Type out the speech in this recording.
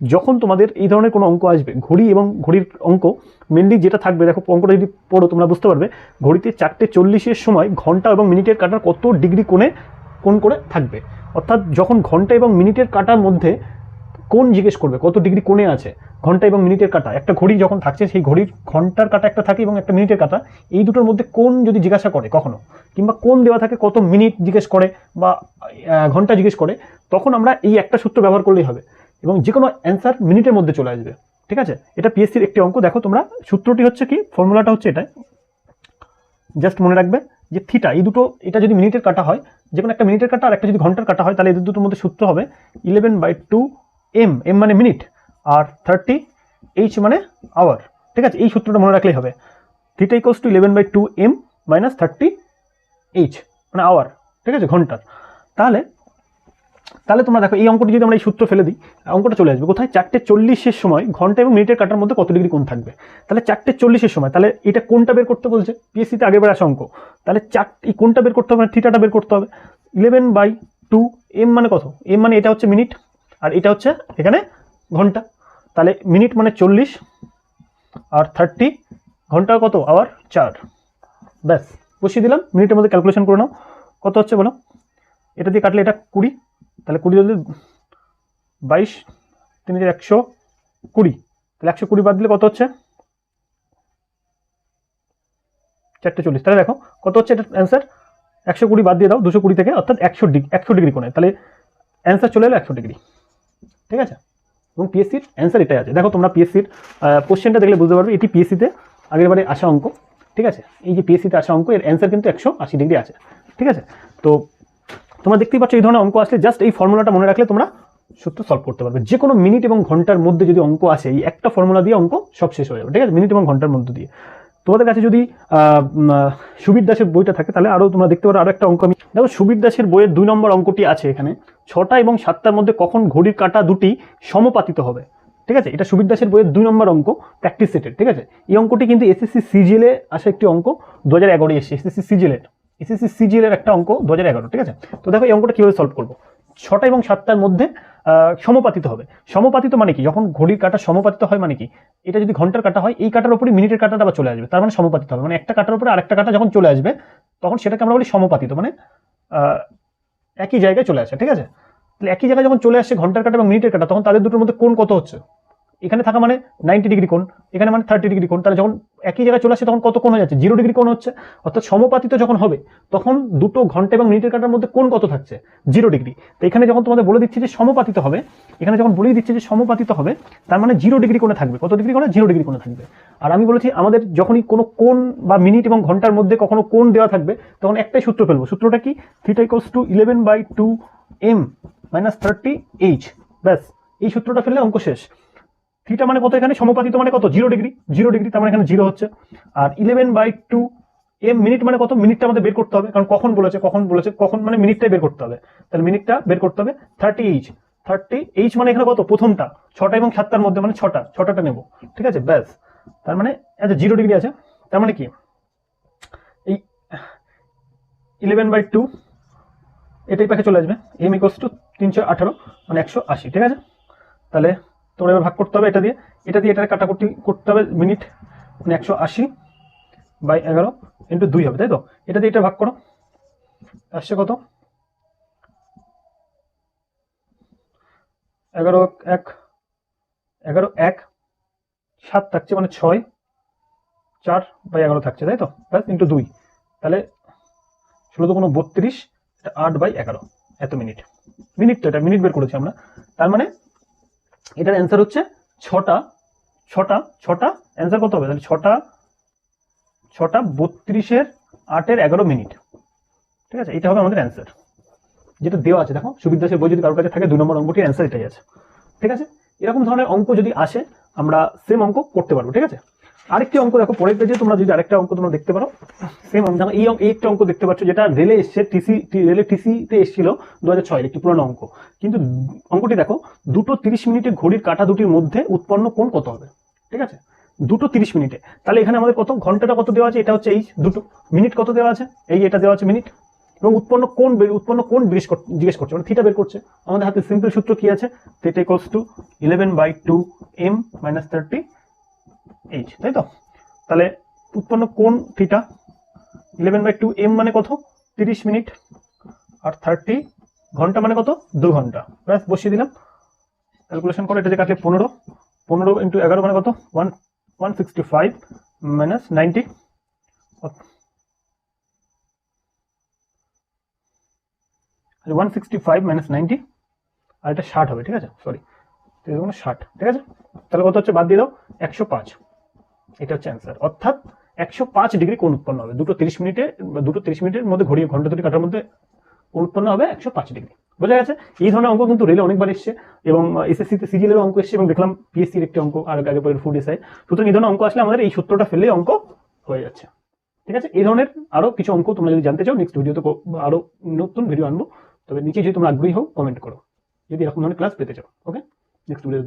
যখন তোমাদের এই ধরনের কোনো অঙ্ক আসবে, ঘড়ি এবং ঘড়ির অঙ্ক মেনলি যেটা থাকবে, দেখো, অঙ্কটা যদি পড়ো, তোমরা বুঝতে পারবে, ঘড়িতে চারটে চল্লিশের সময় ঘণ্টা এবং মিনিটের কাটার কত ডিগ্রি কোণে কোন করে থাকবে। অর্থাৎ যখন ঘণ্টা এবং মিনিটের কাটার মধ্যে কোন জিজ্ঞেস করবে, কত ডিগ্রি কোণে আছে, ঘণ্টা এবং মিনিটের কাটা, একটা ঘড়ি যখন থাকছে, সেই ঘড়ির ঘণ্টার কাটা একটা থাকে এবং একটা মিনিটের কাটা, এই দুটোর মধ্যে কোন যদি জিজ্ঞাসা করে কখনো, কিংবা কোন দেওয়া থাকে কত মিনিট জিজ্ঞেস করে বা ঘণ্টা জিজ্ঞেস করে, তখন আমরা এই একটা সূত্র ব্যবহার করলেই হবে। এবং যে কোনো অ্যান্সার মিনিটের মধ্যে চলে আসবে। ঠিক আছে? এটা পিএসসির একটি অঙ্ক। দেখো তোমরা, সূত্রটি হচ্ছে কি? ফর্মুলাটা হচ্ছে এটাই। জাস্ট মনে রাখবে যে থিটা এই দুটো, এটা যদি মিনিটের কাটা হয় যে কোনো একটা মিনিটের কাটা আর একটা যদি ঘণ্টার কাটা হয়, তাহলে এদের দুটোর মধ্যে সূত্র হবে eleven by two M M মানে মিনিট আর থার্টি এইচ মানে আওয়ার ঠিক আছে? এই সূত্রটা মনে রাখলেই হবে। Theta equals to eleven by two M minus thirty H মানে আওয়ার ঠিক আছে? ঘণ্টার। তাহলে তাহলে তোমরা দেখো, এই অঙ্কটি যদি আমরা এই সূত্র ফেলে দিই অঙ্কটা চলে আসবে। কোথায়? চারটে চল্লিশের সময় ঘণ্টা এবং মিনিটের কাটার মধ্যে কত ডিগ্রি কোণ থাকবে? তাহলে চারটে চল্লিশের সময়, তাহলে এটা কোনটা বের করতে বলছে পিএসসিতে আগেবার আসা অঙ্ক। তাহলে চার, এই কোনটা বের করতে হবে থিটাটা বের করতে হবে। ইলেভেন বাই টু এম মানে কত? এম মানে এটা হচ্ছে মিনিট, আর এটা হচ্ছে এখানে ঘণ্টা। তাহলে মিনিট মানে চল্লিশ, আর থার্টি ঘণ্টা কত? আওয়ার চার। ব্যাস, বসিয়ে দিলাম, মিনিটের মধ্যে ক্যালকুলেশন করে নাও। কত হচ্ছে বলো? এটা দিয়ে কাটলে এটা কুড়ি। তাহলে কুড়ি যদি বাইশ, তিন হাজার একশো কুড়ি, তাহলে একশো কুড়ি বাদ দিলে কত হচ্ছে? চারটে চল্লিশ। তাহলে দেখো, কত হচ্ছে এটা অ্যান্সার একশো কুড়ি বাদ দিয়ে দাও, দুশো কুড়ি থেকে, অর্থাৎ একশো ডিগ্রি একশো ডিগ্রি কোণে তাহলে অ্যান্সার চলে এলো একশো ডিগ্রি। ঠিক আছে? এবং পিএসসির অ্যান্সার এটাই আছে। দেখো, তোমরা পিএসসির কোশ্চেনটা দেখলে বুঝতে পারবে, এটি পিএসসিতে আগের বারে আসা অঙ্ক। ঠিক আছে? এই যে পিএসসিতে আসা অঙ্ক, এর অ্যান্সার কিন্তু একশো আশি ডিগ্রি আছে। ঠিক আছে? তো তোমরা দেখতেই পাচ্ছ এই ধরনের অঙ্ক আসলে জাস্ট এই ফর্মুলাটা মনে রাখলে তোমরা সূত্র সলভ করতে পারবে। যে কোনো মিনিট এবং ঘণ্টার মধ্যে যদি অঙ্ক আসে, এই একটা ফর্মুলা দিয়ে অঙ্ক সব শেষ হয়ে যাবে, ঠিক আছে? মিনিট এবং ঘণ্টার মধ্যে দিয়ে। তোমাদের কাছে যদি সুবীর দাসের বইটা থাকে, তাহলে আরও তোমরা দেখতে পারো আরও একটা অঙ্ক আমি দেখো, সুবীর দাসের বইয়ের দুই নম্বর অঙ্কটি আছে এখানে। ছটা এবং সাতটার মধ্যে কখন ঘড়ির কাঁটা দুটি সমপাতিত হবে, ঠিক আছে? এটা সুবীর দাসের বইয়ের দুই নম্বর অঙ্ক প্র্যাকটিস সেটের ঠিক আছে? এই অঙ্কটি কিন্তু এসএসসি সিজিএলে আসা একটি অঙ্ক, দু হাজার এগারোয় এসছে এসএসসি সিজিএলের এসএসসি সিজিএল এর একটা অঙ্ক দু হাজার এগারো, ঠিক আছে? তো দেখো এই অঙ্কটা কীভাবে সলভ করব? ছটা এবং সাতটার মধ্যে সমপাতিত হবে। সমপাতিত মানে কি? যখন ঘড়ির কাটা সমপাতিত হয় মানে কি? এটা যদি ঘণ্টার কাটা হয়, এই কাটার উপরে মিনিটের কাটাটা আবার চলে আসবে। তার মানে সমপাতিত হবে। মানে একটা কাটার উপরে আরেকটা কাটা যখন চলে আসবে, তখন সেটাকে আমরা বলি সমপাতিত। মানে একই জায়গায় চলে আসে, ঠিক আছে? তাহলে একই জায়গায় যখন চলে আসছে ঘণ্টার কাটা এবং মিনিটের কাটা, তখন তাদের দুটোর মধ্যে কোন কত হচ্ছে? এখানে থাকা মানে নাইনটি ডিগ্রি কোণ, এখানে মানে থার্টি ডিগ্রি কোণ। তাহলে যখন একই জায়গায় চলে আসছে তখন কত কোণ হয়ে যাচ্ছে? জিরো ডিগ্রি কোণ হচ্ছে। অর্থাৎ সমপাতিত যখন হবে, তখন দুটো ঘণ্টা এবং মিনিটের কাটার মধ্যে কোন কত থাকছে? জিরো ডিগ্রি তো এখানে যখন তোমাদের বলে দিচ্ছে যে সমপাতিত হবে, এখানে যখন বলেই দিচ্ছে যে সমপাতিত হবে, তার মানে জিরো ডিগ্রি কোণে থাকবে। কত ডিগ্রি কোণে? জিরো ডিগ্রি কোণে থাকবে। আর আমি বলেছি আমাদের যখনই কোনো কোণ বা মিনিট এবং ঘণ্টার মধ্যে কখনো কোণ দেওয়া থাকবে, তখন একটাই সূত্র ফেলব। সূত্রটা কি? Theta equals to eleven by two M minus thirty H ব্যাস, এই সূত্রটা ফেললে অঙ্ক শেষ। থিটা মানে কত এখানে? সমপাতিত মানে কত? জিরো ডিগ্রি জিরো ডিগ্রি তার মানে এখানে জিরো হচ্ছে। আর eleven by two M minute মানে কত? মিনিটটা আমাদের বের করতে হবে। কারণ কখন বলেছে কখন বলেছে, কখন মানে মিনিটটাই বের করতে হবে। তাহলে মিনিটটা বের করতে হবে থার্টি এইচ থার্টি এইচ মানে এখানে কত? প্রথমটা। ছটা এবং সাতটার মধ্যে মানে ছটা। ছটাটা নেব। ঠিক আছে? ব্যাস। তার মানে আচ্ছা জিরো ডিগ্রি আছে। তার মানে কি? এই ইলেভেন বাই টু এটাই পাখে চলে আসবে। এম ইকোয়াস টু তিনশো আঠারো মানে একশো আশি। ঠিক আছে? তাহলে তোমরা এবার ভাগ করতে হবে এটা দিয়ে। এটা দিয়ে এটা কাটাকুটি করতে হবে মিনিট মানে একশো আশি বাই এগারো ইন্টু দুই হবে, তাই তো? এটা দিয়ে এটা ভাগ করো। আসছে কত? এগারো এক এগারো এক, সাত থাকছে মানে ছয়, চার বাই এগারো থাকছে, তাই তো? ব্যাস ইন্টু দুই। তাহলে ষোলো তো কোনো বত্রিশ, এটা আট বাই এগারো, এত মিনিট। মিনিট তো এটা, মিনিট বের করেছি আমরা। তার মানে এটার অ্যান্সার হচ্ছে ছটা ছটা ছটা অ্যান্সার কত হবে? তাহলে ছটা ছটা বত্রিশের আটের এগারো মিনিট। ঠিক আছে? এটা হবে আমাদের অ্যান্সার যেটা দেওয়া আছে, দেখো সুবিধা দাসের বই যদি কারোর কাছে থাকে দুই নম্বর অঙ্কটির অ্যান্সার এটাই আছে। ঠিক আছে? এরকম ধরনের অঙ্ক যদি আসে, আমরা সেম অঙ্ক করতে পারব, ঠিক আছে? আরেকটি অঙ্ক দেখো, পরের পেজে তোমরা যদি আরেকটা অঙ্ক তোমরা দেখতে পারো। সেম অঙ্ক। এই একটা অঙ্ক দেখতে পাচ্ছ যেটা রেলে এসছে টিসি রেলে টিসিতে এসেছিল দু হাজার ছয়ের একটি পুরনো অঙ্ক। কিন্তু অঙ্কটি দেখো, দুটো তিরিশ মিনিটে ঘড়ির কাঁটা দুটির মধ্যে উৎপন্ন কোণ কত হবে? ঠিক আছে? দুটো তিরিশ মিনিটে। তাহলে এখানে আমাদের কত, ঘন্টাটা কত দেওয়া আছে? এটা হচ্ছে এই দুটো, মিনিট কত দেওয়া আছে? এই এটা দেওয়া আছে মিনিট। এবং উৎপন্ন কোন উৎপন্ন কোন জিজ্ঞেস করছে মানে থিটা বের করছে। আমাদের হাতে সিম্পল সূত্র কি আছে? Theta equals to eleven by two M minus thirty H তাই তো? তাহলে উৎপন্ন কোন theta eleven by two M মানে কত? তিরিশ মিনিট। আর থার্টি ঘণ্টা মানে কত? দু ঘণ্টা। ব্যাস, বসিয়ে দিলাম। ক্যালকুলেশন করে, এটা যে কাটলে পনেরো। পনেরো ইন্টু এগারো মানে কত? One one sixty five minus ninety one sixty five minus ninety আর এটা ষাট হবে, ঠিক আছে? সরি ষাট, ঠিক আছে? তাহলে কত হচ্ছে? বাদ দিয়ে দাও, একশো পাঁচ। এটা হচ্ছে অ্যান্সার অর্থাৎ একশো পাঁচ ডিগ্রি কোন উৎপন্ন হবে। দুটো তিরিশ মিনিটে, দুটো তিরিশ মিনিটের মধ্যে ঘড়িয়ে ঘণ্টা দুটি কাটার মধ্যে কোন উৎপন্ন হবে একশো পাঁচ ডিগ্রি। বোঝা গেছে? এই ধরনের অঙ্ক কিন্তু রেলে অনেকবার এসছে এবং এসএসসি এসএসসিতে সিজিএলের অঙ্ক এসছে এবং দেখলাম পিএসসি পিএসসির একটি অঙ্ক আর আগে পরে ফুড এসআই সুতরাং এই ধরনের অঙ্ক আসলে আমাদের এই সূত্রটা ফেললে অঙ্ক হয়ে যাচ্ছে। ঠিক আছে? এই ধরনের আরও কিছু অঙ্ক তোমরা যদি জানতে চাও নেক্সট ভিডিওতে আরও নতুন ভিডিও আনব। তবে নিচে যদি তোমরা আগ্রহী হও কমেন্ট করো। যদি এরকম ধরনের ক্লাস পেতে চাও ওকে নেক্সট ভিডিওতে